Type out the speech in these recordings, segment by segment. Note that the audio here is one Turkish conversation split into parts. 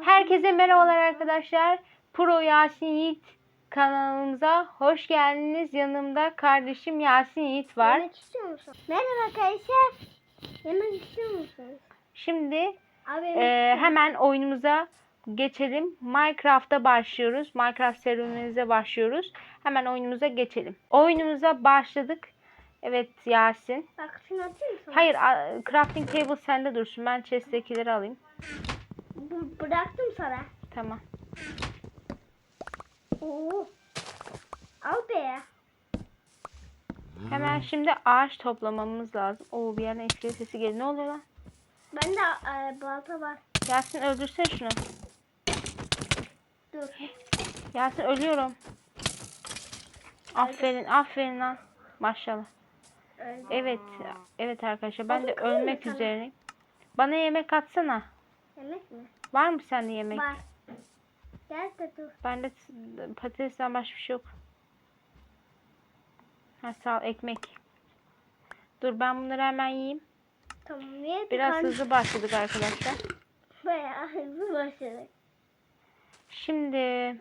Herkese merhabalar arkadaşlar. Pro Yasin Yiğit kanalımıza hoş geldiniz. Yanımda kardeşim Yasin Yiğit var. Yemek istiyor musun? Merhaba arkadaşlar. Yemek istiyor musunuz? Şimdi Abi e, hemen oyunumuza geçelim. Minecraft'a başlıyoruz. Minecraft serüvenimize başlıyoruz. Hemen oyunumuza geçelim. Oyunumuza başladık. Evet Yasin. bak şunu atayım sana. Hayır a- crafting table sende dursun. Ben chest'tekileri alayım. Bu, bıraktım sana. Tamam. Oo. Al be. Hemen şimdi ağaç toplamamız lazım. Oo bir yerden eşeğe sesi geliyor. Ne oluyor lan? Bende e, balta var. Yasin öldürsene şunu. Dur. Yasin ölüyorum. Aferin aferin lan. Maşallah. Öldü. Evet evet arkadaşlar ben de ölmek sana? üzereyim. Bana yemek atsana. Yemek mi? Var mı sende yemek? Var. Gel de dur. Bende patatesten başka bir şey yok. Ha sağ ol ekmek. Dur ben bunları hemen yiyeyim. Tamam niye? Biraz Karn- hızlı başladık arkadaşlar. Bayağı hızlı başladık. Şimdi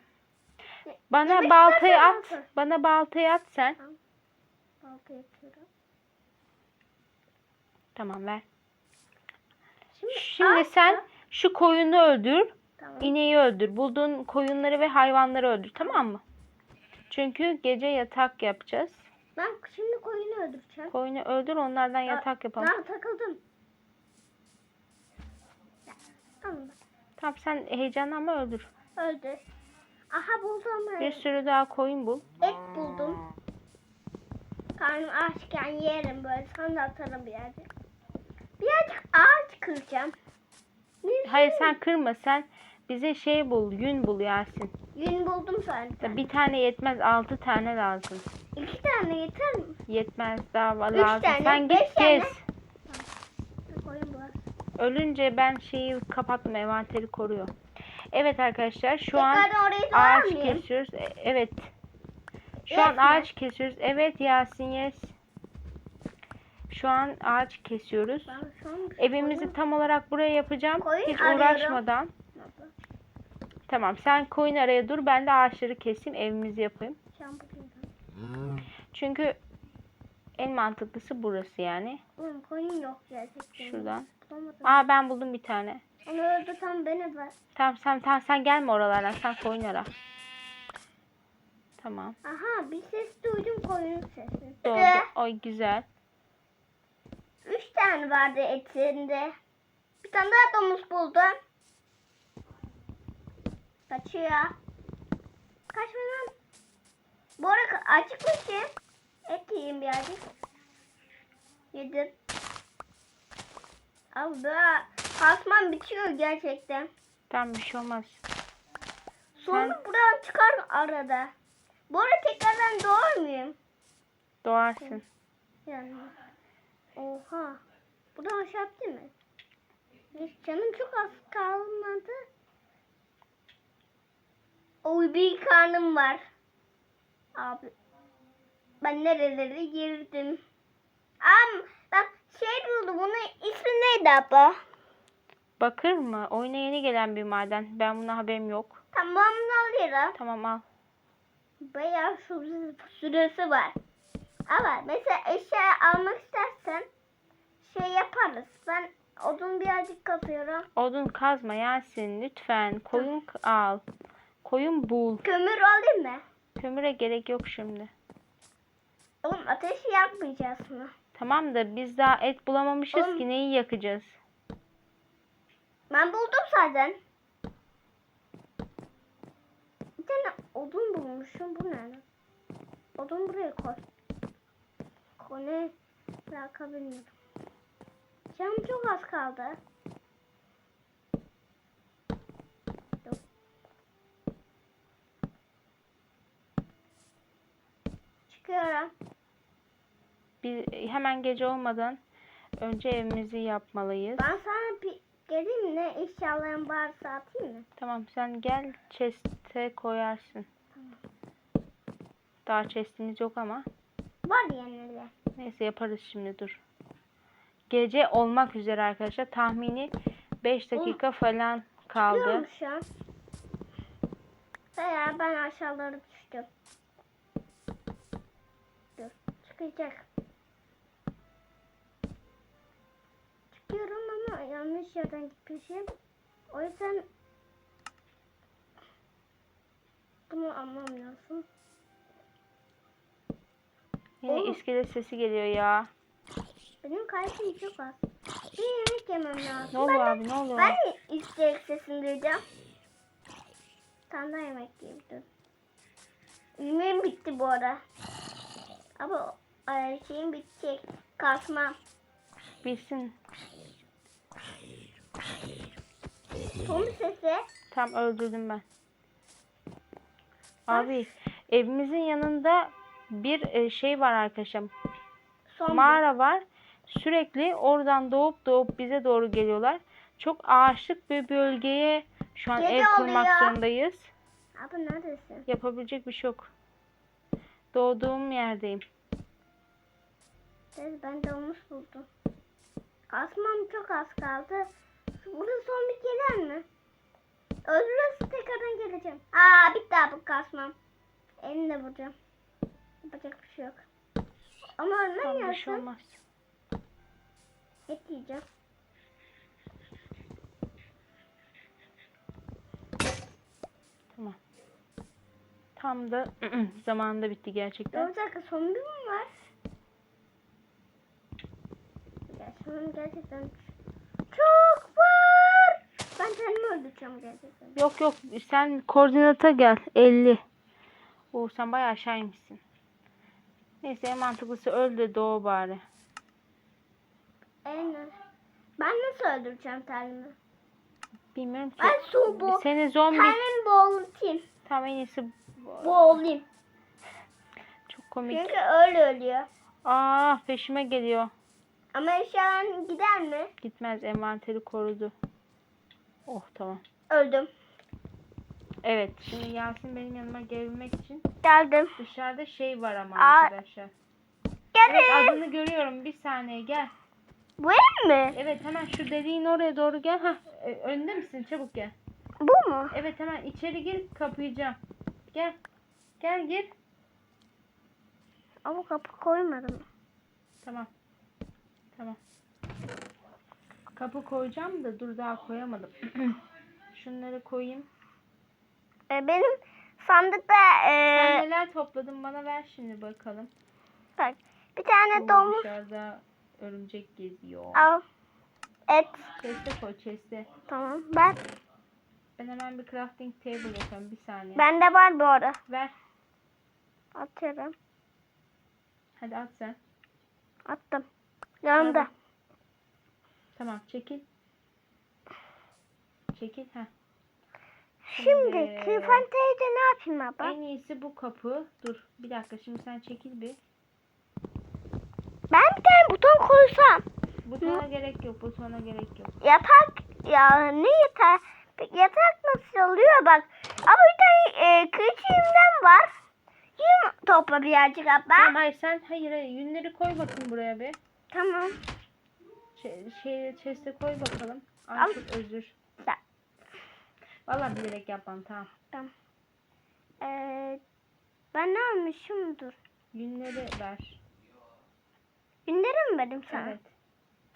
bana yemek baltayı at. balta. Bana baltayı at sen. Balta yapıyorum. Tamam ver. Şimdi, Şimdi sen şu koyunu öldür. Tamam. İneği öldür. Bulduğun koyunları ve hayvanları öldür. Tamam mı? Çünkü gece yatak yapacağız. Ben şimdi koyunu öldüreceğim. Koyunu öldür onlardan yatak yapalım. Ben takıldım. Tamam. Sen heyecanlanma öldür. Öldü. Aha buldum. Bir sürü daha koyun bul. Et buldum. Karnım açken yerim böyle. Sana da atarım birazcık. Birazcık ağaç kıracağım. Hayır sen kırma sen bize şey bul yün bul Yasin. Yün buldum zaten. Bir tane yetmez altı tane lazım. İki tane yeter mi? Yetmez daha var Üç lazım. tane, sen git tane. gez. Var. Ölünce ben şeyi kapattım envanteri koruyor. Evet arkadaşlar şu an orayı dolar ağaç kesiyoruz. E, Evet. Şu Yes an mi? ağaç kesiyoruz. Evet Yasin yes. Şu an ağaç kesiyoruz. Evimizi koyun- tam olarak buraya yapacağım. Hiç arıyorum. uğraşmadan. Tamam sen koyun araya dur. Ben de ağaçları keseyim. Evimizi yapayım. Çünkü en mantıklısı burası yani. Oğlum koyun yok gerçekten. Şuradan. Bulamadım. Aa ben buldum bir tane. Onu öldürsen beni ver. Tamam sen tamam, sen gelme oralardan. Sen koyun ara. Tamam. Aha bir ses duydum koyun sesi. Doğru. Oy güzel. Üç tane vardı etinde. Bir tane daha domuz buldum. Kaçıyor. Kaçma lan. Bu arada acıkmışım. Et yiyeyim birazcık. Yedim. Abi böyle kasman bitiyor gerçekten. Tamam bir şey olmaz. Sonra Sen- buradan çıkar arada. Bu arada tekrardan doğar muyum? Doğarsın. Yani. Oha. Bu da aşağı değil mi? Hiç canım çok az kalmadı. Oy bir karnım var. Abi. Ben nerelere girdim. Am bak şey buldum. Bunun ismi neydi abla? Bakır mı? Oyuna yeni gelen bir maden. Ben buna haberim yok. Tamam bunu alıyorum. Tamam al. Bayağı süresi var. Ama mesela eşya almak istersen şey yaparız. Ben odun birazcık kapıyorum. Odun kazma Yasin lütfen. Koyun al. Koyun bul. Kömür alayım mı? Kömüre gerek yok şimdi. Oğlum ateşi yakmayacağız mı? Tamam da biz daha et bulamamışız Oğlum- ki neyi yakacağız? Ben buldum zaten. Bir tane odun bulmuşum. Bu ne? Odun buraya koy. Koy ne? Bırakabilirim. Canım çok az kaldı. Çıkıyorum. Biz hemen gece olmadan önce evimizi yapmalıyız. Ben sana bir geleyim ne eşyalarım varsa atayım mı? Tamam sen gel chest'e koyarsın. Daha chest'imiz yok ama. Var yani. Neyse yaparız şimdi dur. Gece olmak üzere arkadaşlar. Tahmini 5 dakika falan kaldı. Şu an. Veya ben aşağılara düştüm. Dur. Çıkacak. Çıkıyorum ama yanlış yerden gitmişim. O yüzden bunu almam Yine Oğlum. iskelet sesi geliyor ya. Benim kalbim çok az. Bir yemek yemem lazım. Ne oluyor ben de- abi ne oluyor? Ben de istek sesini duyacağım. Tam da yemek yiyeyim dur. Yemeğim bitti bu ara. Ama şeyim bitecek. Kasmam. Bilsin. Son sesi. Tam öldürdüm ben. Abi evimizin yanında bir e, şey var arkadaşlar. Son Mağara var. Sürekli oradan doğup doğup bize doğru geliyor. Çok ağaçlık bir bölgeye şu an Gece ev kurmak oluyor. zorundayız. Abi neredesin? Yapabilecek bir şey yok. Doğduğum yerdeyim. Ben de onu buldum. Kasmam çok az kaldı. Burada son bir gelir mi? Öldürürse tekrardan geleceğim. Aa bitti abi kasmam. Elimle vuracağım. Yapacak bir şey yok. Ama ölmem Tamam bir şey olmaz. Et yiyeceğim. Tamam. Tam da zamanında bitti gerçekten. Bir dakika son bir mi var? Ya gerçekten çok var. Ben kendimi öldüreceğim gerçekten. Yok yok sen koordinata gel 50. Oo sen bayağı aşağıymışsın. Neyse en mantıklısı öl de doğu bari. Aynen. Ben nasıl öldüreceğim kendimi? Bilmiyorum ki. Ben su bu. Seni zombi Kendimi boğultayım. tam en iyisi Boğulayım. çok komik. Çünkü öyle ölüyor. Aa peşime geliyor. Ama eşyaların gider mi? Gitmez envanteri korudu. Oh tamam. Öldüm. Evet şimdi Yasin benim yanıma gelebilmek için Geldim. dışarıda şey var ama Aa. arkadaşlar. Evet adını görüyorum bir saniye gel. Bu ev mi? Evet hemen şu deliğin oraya doğru gel. Hah e, önde misin çabuk gel. Bu mu? Evet hemen içeri gir kapayacağım. Gel. Gel gir. Ama kapı koymadım. Tamam. Tamam. Kapı koyacağım da dur daha koyamadım. Şunları koyayım. Ee, benim sandıkta Sen ee, neler topladın bana ver şimdi bakalım. bak bir tane Oo, domuz Dışarıda örümcek geziyor. al. Et. Chest'e koy chest'e. Tamam. Ben Ben hemen bir crafting table yapıyorum bir saniye. bende var bu ara. Ver. Atıyorum. Hadi at sen. Attım. Yanımda. Tamam çekil. Çekil ha. Şimdi kırfantayı da ne yapayım abla? En iyisi bu kapı. Dur bir dakika şimdi sen çekil bir. Ben bir tane buton koysam. Butona gerek yok. Butona gerek yok. Yatak ya ne yatak? Yatak nasıl oluyor bak. Ama bir tane e, kılıçımdan var. Yün topla birazcık abla. Tamam hayır sen hayır hayır yünleri koy bakın buraya bir. Tamam. Şey, şey chest'e koy bakalım. Ay çok özür. Da- Vallahi bilerek yapmam tamam. Tamam. Ee, ben ne almışım dur. Yünleri ver. Günleri mi verdim sana? Evet.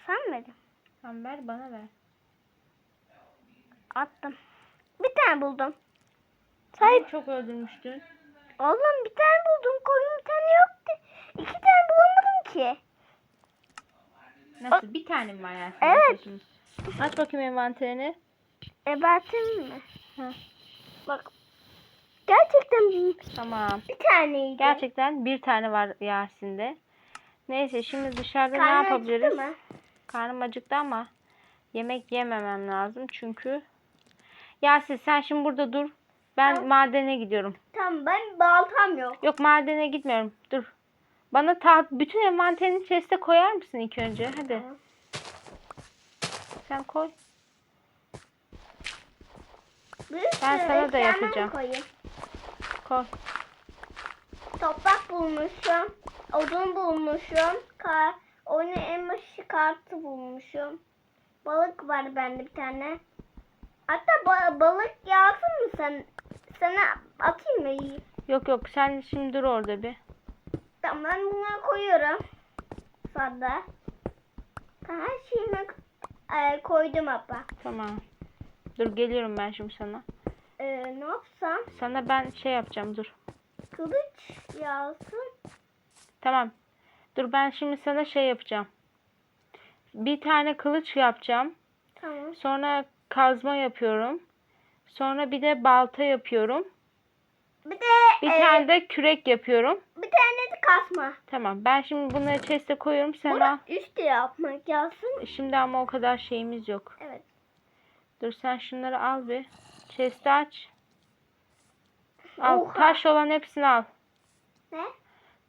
Sen mi verdin? Tamam ver bana ver. Attım. Bir tane buldum. Sen Hayır. çok öldürmüştün. Oğlum bir tane buldum. Koyun bir tane yoktu. İki tane bulamadım ki. Nasıl? Bir tane mi var yani? Evet. Aç bakayım envanterini. Ebatım mı? Hı. Bak. Gerçekten Tamam. bir taneydi. Gerçekten bir tane var Yasin'de. Neyse şimdi dışarıda Karnın ne acıktı yapabiliriz? mı? Karnım acıktı ama yemek yememem lazım çünkü. Yasin sen şimdi burada dur. Ben Tamam. madene gidiyorum. Tamam ben baltam yok. Yok madene gitmiyorum. Dur. Bana taht bütün envanterini chest'e koyar mısın ilk önce? Hadi. Tamam. Sen koy. Ben sana da yapacağım. Koyayım. Koy. Toprak bulmuşum. Odun bulmuşum. Kar, oyunun en başı kartı bulmuşum. Balık var bende bir tane. Hatta ba- balık yağsın mı sen? Sana atayım mı? Yok yok sen şimdi dur orada bir. Tamam ben bunları koyuyorum. Sada. Her şeyimi e, koydum abla. Tamam. Dur geliyorum ben şimdi sana. E, ne yapsam? Sana ben şey yapacağım dur. Kılıç yağsın. Tamam. Dur ben şimdi sana şey yapacağım. Bir tane kılıç yapacağım. Tamam. Sonra kazma yapıyorum. Sonra bir de balta yapıyorum. Bir de Bir e, tane de kürek yapıyorum. bir tane de kasma. Tamam. Ben şimdi bunları chest'e koyuyorum. Sen al. Bunu üstü yapmak yazsın. Şimdi ama o kadar şeyimiz yok. Evet. Dur sen şunları al bir. Chest'i aç. Al. Oha. Taş olan hepsini al. Ne?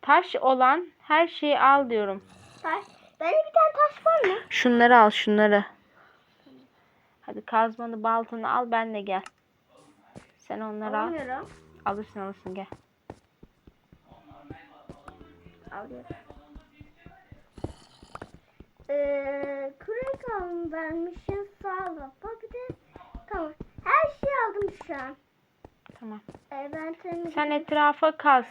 Taş olan her şeyi al diyorum. Taş. Bende bir tane taş var mı? Şunları al şunları. Hadi kazmanı baltanı al benle gel. Sen onları al. Alırsın alırsın gel. Alıyorum. Ee, kürek alın vermişsin sağ ol. Bir de tamam. Her şeyi aldım şu an. Tamam. Ee, ben temizledim. Sen etrafa kaz.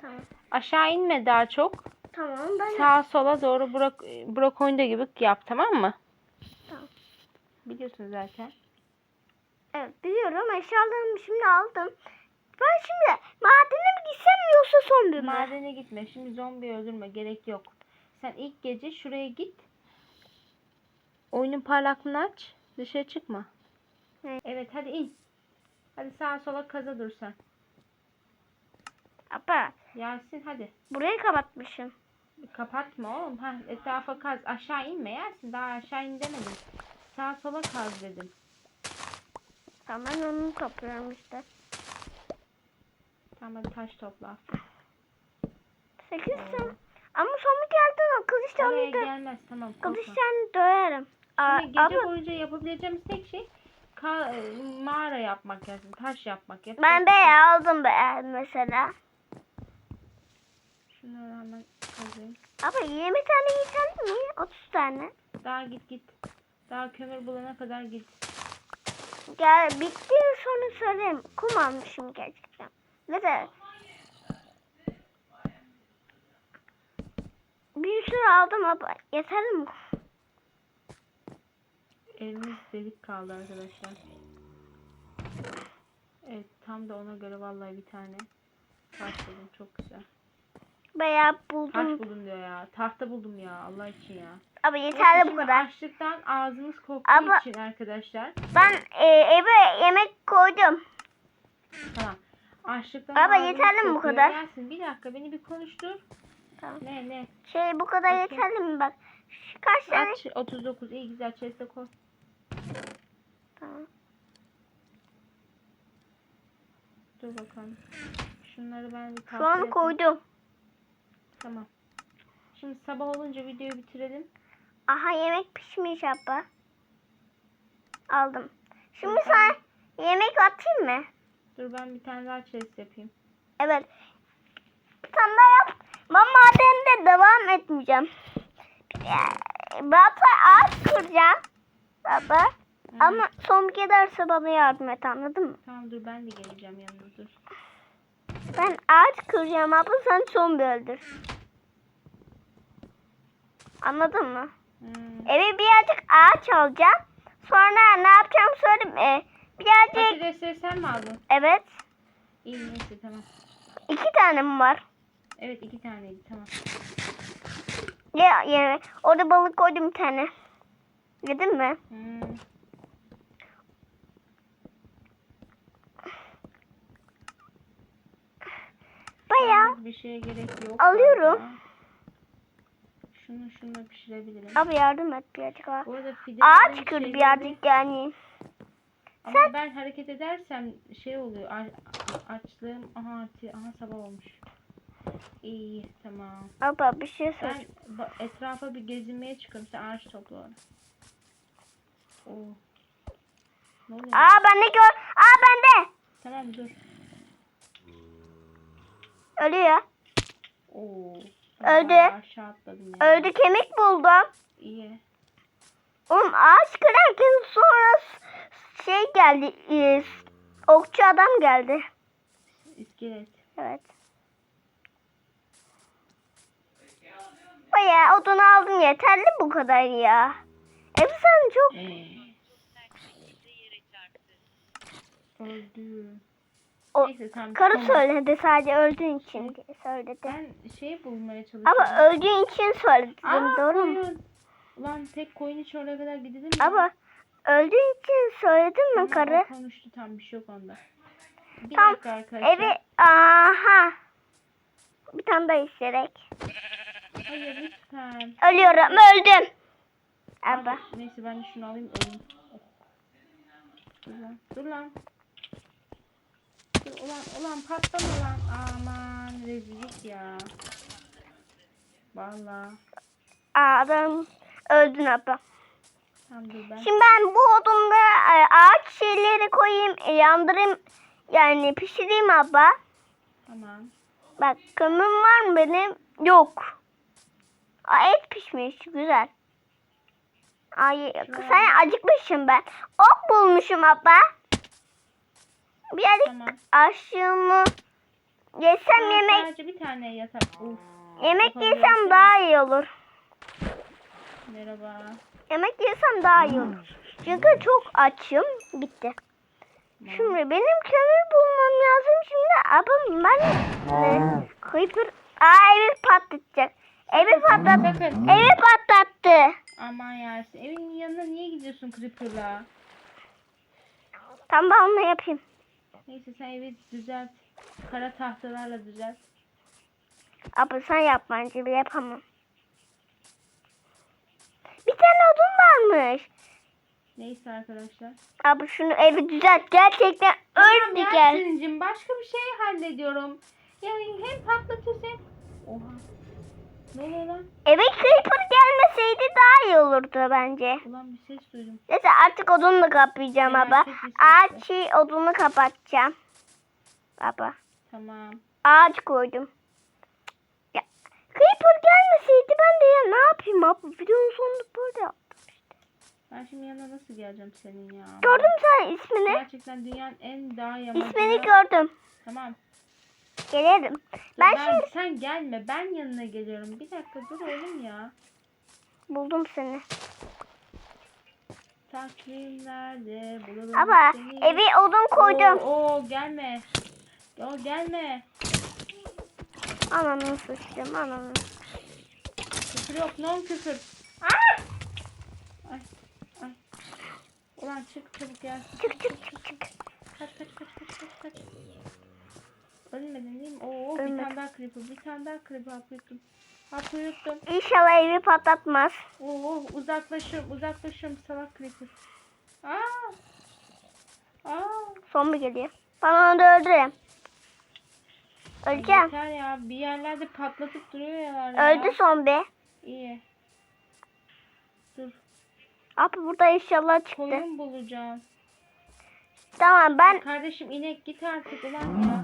Tamam. Aşağı inme daha çok. Tamam ben Sağa sola doğru brok brokoyunda gibi yap tamam mı? Tamam. Biliyorsun zaten. Evet biliyorum eşyalarımı şimdi aldım. Ben şimdi madene mi gitsem yoksa son bir mi? Madene gitme. Şimdi zombi öldürme. Gerek yok. Sen ilk gece şuraya git. Oyunun parlaklığını aç. Dışarı çıkma. Evet. Evet hadi in. Hadi sağa sola kaza dur sen. Apa Yasin hadi. burayı kapatmışım. Kapatma oğlum. Ha, etrafa kaz. Aşağı inme Yasin. Daha aşağı in demedim. Sağa sola kaz dedim. Tamam onu topluyorum işte. Tamam hadi taş topla. Sekiz. Ama son bir geldi o Oraya kılıçlarını dö gelmez tamam korkma. kılıçlarını döverim. Aa, Şimdi gece abla boyunca yapabileceğimiz tek şey ka- e, mağara yapmak lazım. Taş yapmak. Yapacak ben bir be şey yok. aldım be mesela. Şunları hemen kazayım. Abla 20 tane yeterli mi? 30 tane. Daha git git. Daha kömür bulana kadar git. Gel bitti sonra söylerim. Kum almışım gerçekten. Ne de bir sürü aldım abla. Yeterli mi? Elimiz delik kaldı arkadaşlar. Evet tam da ona göre vallahi bir tane taş buldum. Çok güzel. Bayağı Taş buldum. buldum diyor ya. Tahta buldum ya Allah için ya. Ama yeterli bu kadar. Açlıktan ağzımız koktuğu Ama- için arkadaşlar. Ben e, eve yemek koydum. Tamam. Açlıktan ağzımız yeterli mi bu kadar? Gelsin bir dakika beni bir konuştur. Tamam. Ne ne? Şey bu kadar Okey. yeterli mi bak? Kaç tane? Aç 39 iyi güzel chest'e koy. Tamam. Dur bakalım. Şunları ben bir Şu an koydum. Tamam. Şimdi sabah olunca videoyu bitirelim. Aha yemek pişmiş abla. Aldım. Şimdi Tamam. sana yemek atayım mı? Dur ben bir tane daha chest yapayım. Evet. Bir tane daha yap. Ben madende devam etmeyeceğim. Baba ağaç kıracağım. Baba. Hı. Ama son giderse bana yardım et anladın mı? Tamam dur ben de geleceğim yanına dur. Ben ağaç kıracağım abla sen son bir öldür. Anladın mı? Hmm. Eve birazcık ağaç alacağım. Sonra ne yapacağım söyleyeyim. Ee, birazcık Patatesleri sen mi aldın? evet. İyi neyse tamam. iki tane mi var? Evet iki taneydi tamam. Ya, ya orada balık koydum bir tane. Yedin mi? Hmm. Bayağı. Yalnız Bir şeye gerek yok. Alıyorum. galiba. Şunu şunu pişirebilirim. Abi yardım et birazcık Ağaç kır şeyleri- birazcık yani. Ama Sen- ben hareket edersem şey oluyor. açlığım aha, aha sabah olmuş. İyi tamam. Abla bir şey sor. Ben etrafa bir gezinmeye çıkıyorum. Sen ağaç topla. Oo. Ne oluyor? Aa bende gör. Aa bende. Tamam dur. Ölüyor. Oo. Öldü. Aşağı atladım ya. Öldü kemik buldum. İyi. Oğlum ağaç kırarken sonra şey geldi. e, okçu adam geldi. İskelet. Evet. Baya odunu aldım yeterli bu kadar ya. Ev sen çok Öldü. O, Neyse tamam. karı tamam. söyledi sadece öldüğün için diye söyledi. Ben şey bulmaya çalışıyorum. Ama öldüğün için söyledi Aa, doğru mu? Ulan tek koyun hiç oraya kadar gidilir mi? Ama öldüğün için söyledin mi Tamam, karı? konuştu tam bir şey yok onda. Bir Tam dakika arkadaşlar. evi aha. Bir tane daha isteyerek. Hayır lütfen. Ölüyorum öldüm. Abi, neyse ben şunu alayım. Oh. Dur lan. Dur lan. Dur ulan ulan patlama lan. Aman rezillik ya. Vallahi. Aa, adam öldün abla. Ben. Şimdi ben bu odunda e, ağaç şeyleri koyayım, e, yandırayım yani pişireyim abla. Tamam. Bak kömürüm var mı benim? Yok. Aa, et pişmiş güzel. Ay sen acıkmışım ben. Ok bulmuşum abla. Birazcık Tamam. aşığımı yesem Ben yemek Sadece bir tane yatak. Uf. yemek yesem daha iyi olur. Merhaba. Yemek yesem daha iyi olur. Çünkü çok açım. Bitti. Tamam. Şimdi benim kömür bulmam lazım. Şimdi abim ben e, Creeper Aa evi patlatacak. Evi patlat Sakın. evi patlattı. Aman yersin. Evin yanına niye gidiyorsun Creeper'la? Tamam ben onu yapayım. Neyse sen evi düzelt. Kara tahtalarla düzelt. Abi sen yap bence bir yapamam. Bir tane odun varmış. Neyse arkadaşlar. Abi şunu evi düzelt. Gerçekten öldü gel. Başka bir şey hallediyorum. Yani hem patlatıyorsun hem... Oha. Ne oluyor lan? Eve creeper gelmeseydi daha iyi olurdu bence. Ulan bir ses duydum. Neyse artık odunla kapayacağım Merak baba. etme, ses Ağaç şey odunu kapatacağım. Baba. Tamam. Ağaç koydum. Ya, Creeper gelmeseydi ben de ya ne yapayım abi? Videonun sonunda böyle yaptım işte. Ben şimdi yanına nasıl geleceğim senin ya? Gördün mü sen ismini? Gerçekten dünyanın en daha yamacına... İsmini gördüm. Tamam. Gelirim. Ben Ben, şimdi Sen gelme ben yanına geliyorum. Bir dakika dur oğlum ya. buldum seni. Takvimlerde bulurum Ama seni. evi odun koydum. Oo, oo, gelme. O gelme. Ananı sıçtım ananı. Küfür yok non küfür. Aa! Ay ay. Ulan çık çabuk gel. Çık çık çık çık. Kaç kaç kaç kaç kaç. Ölmedin değil mi? Oo bir tane daha creeper. Bir tane daha creeper hapı yuttum. Hapı yuttum. İnşallah evi patlatmaz. Oo uzaklaşıyorum uzaklaşıyorum salak creeper. Aa. Aa. Zombi geliyor. Ben onu da öldürürüm. Öleceğim. Yeter ya bir yerlerde patlatıp duruyorlar ya. Öldü zombi. İyi. Dur Abi burada inşallah çıktı. koyun bulacağım. Tamam ben Kardeşim inek git artık ulan ya.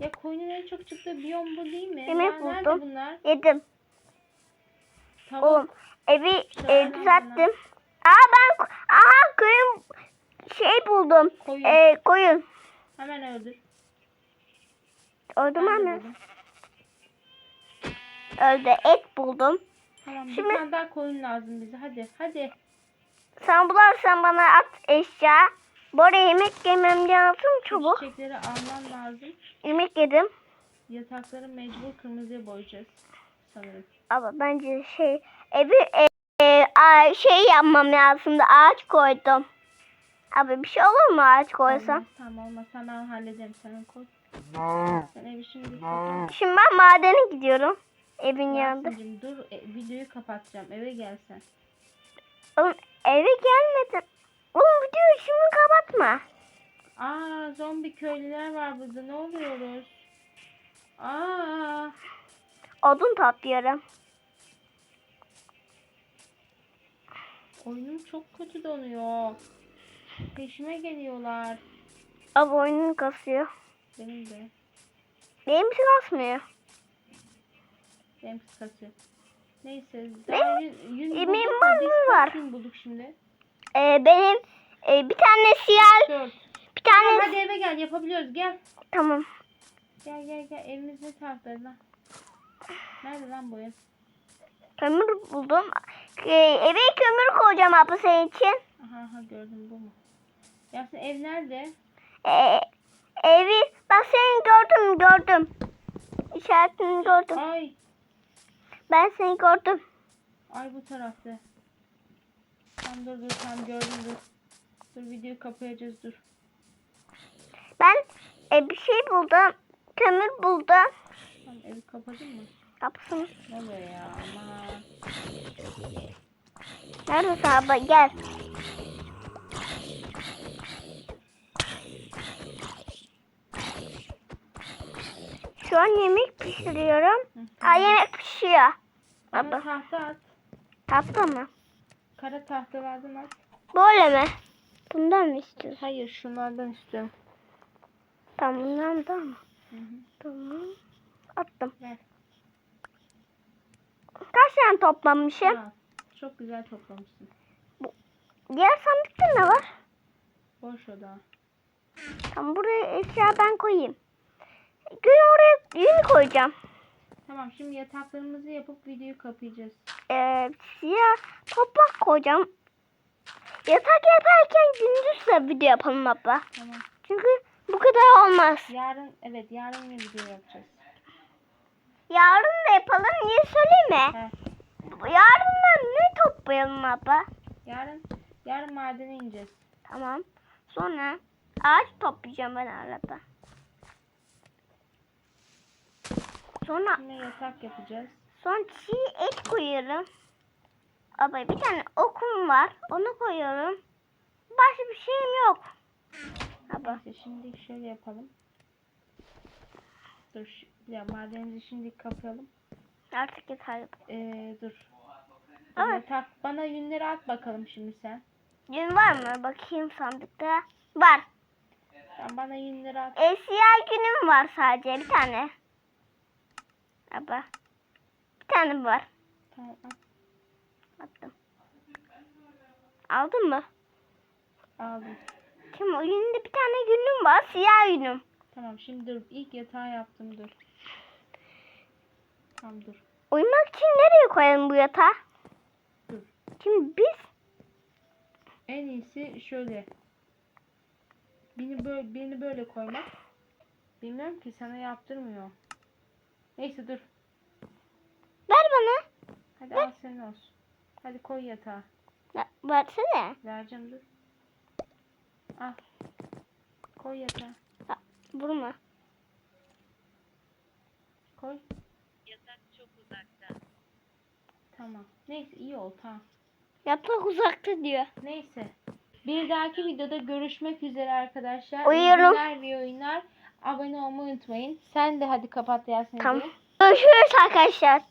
Ya koyunun en çok çıktığı biyom bu değil mi? Yemek ya, nerede buldum. bunlar? yedim. Tavuk. Oğlum evi e, düzelttim. Aa ben aha koyun şey buldum. Koyun. E, koyun. Hemen öldür. Öldü mü anne? buldum. Öldü. Et buldum. Tamam Şimdi- bir tane daha koyun lazım bize. Hadi hadi. Sen bularsan bana at eşya. Bu arada yemek yemem lazım Şu çabuk. Çiçekleri alman lazım. Yemek yedim. Yatakları mecbur kırmızıya boyayacağız. Sanırım. Ama bence şey evi e, e, şey yapmam lazımdı. Ağaç koydum. Abi bir şey olur mu ağaç koysam? Olmaz, tamam olmaz. Sen ben hallederim. Sen koy. Sen evi şimdi kapat. Şimdi ben madene gidiyorum. Evin yanında. Dur e, videoyu kapatacağım. Eve gelsen. Oğlum eve gelmedim. Oğlum videoyu şimdi kapatma. Aa zombi köylüler var burada. Ne oluyoruz? Aa Odun topluyorum. oyunum çok kötü donuyor. Peşime geliyorlar. Abi oyunun kasıyor. Benim de. Benimki kasmıyor. Benim kısası. Neyse. Daha yün, yün Yemeğim bulduk Var. yün bulduk şimdi. Ee, benim Ee, bir tane siyah, Dört. bir Tamam, tane... hadi eve gel yapabiliyoruz gel. Tamam. Gel gel gel evimiz ne tarafta lan? Nerede lan ev? Kömür buldum. Ee, eve kömür koyacağım abla senin için. Aha aha gördüm bu mu? Yasin ev nerede? Ee, evi bak seni gördüm gördüm. İşaretini gördüm. Ay Ben seni gördüm. ay bu tarafta. Tam dur dur tam gördüm dur. Dur videoyu kapayacağız dur. Ben e, bir şey buldum. Kömür buldum. Tamam evi kapadın mı? Kapısını. Ne oluyor ya aman. Neredesin abla gel. Şu an yemek pişiriyorum. Hı, Aa, yemek pişiyor. Baba. tahta at. Tatlı mı? Kara tahtalardan at. Böyle mi? Bundan mı istiyorsun? Hayır şunlardan istiyorum. Tamam bundan da mı? Hı hı. Tamam. Attım. Ver. Kaç tane toplamışım? Ha, çok güzel toplamışsın. Diğer sandıkta ne var? Boş o da. Tamam buraya eşya ben koyayım. Gün oraya yün koyacağım. Tamam şimdi yataklarımızı yapıp videoyu kapayacağız. Ee, siyah toprak koyacağım. Yatak yaparken gündüz de video yapalım abla. Tamam. Çünkü bu kadar olmaz. Yarın evet yarın yine video yapacağız. Yarın da yapalım. Niye söyleyeyim mi? He. Yarın da ne toplayalım abla? Yarın yarın madene ineceğiz. Tamam. Sonra ağaç toplayacağım ben arada. Sonra Yine yatak yapacağız. son çiğ et koyuyorum. Abla bir tane okum var. Onu koyuyorum. Başka bir şeyim yok. Neyse şimdi şöyle yapalım. Dur ya madenimizi şimdi kapayalım. Artık yeter. Ee, dur. Evet. Yatak bana yünleri at bakalım şimdi sen. Gün var mı? Bakayım sandıkta. Var. Sen bana yünleri at. E, siyah günüm var sadece. Bir tane. Abla. Bir tane var. Tamam. Attım. Aldın mı? Aldım. Kim o bir tane günüm var. Siyah günüm. Tamam şimdi dur. İlk yatağı yaptım dur. Tamam dur. Uyumak için nereye koyalım bu yatağı? Dur. Şimdi biz En iyisi şöyle. Beni böyle, beni böyle koymak. Bilmiyorum ki sana yaptırmıyor. Neyse dur. ver bana. Hadi al senin olsun. Hadi koy yatağa. Ya, Versene. Vereceğim dur. Al. Koy yatağa. Ya, Vurma. Koy. Yatak çok uzakta. Tamam. Neyse iyi ol tamam. Yatak uzakta diyor. Neyse. Bir dahaki videoda görüşmek üzere arkadaşlar. Uyuyorum. İyi günler ve oyunlar. Abone olmayı unutmayın. Sen de hadi kapat Yasin. Tamam. Görüşürüz arkadaşlar.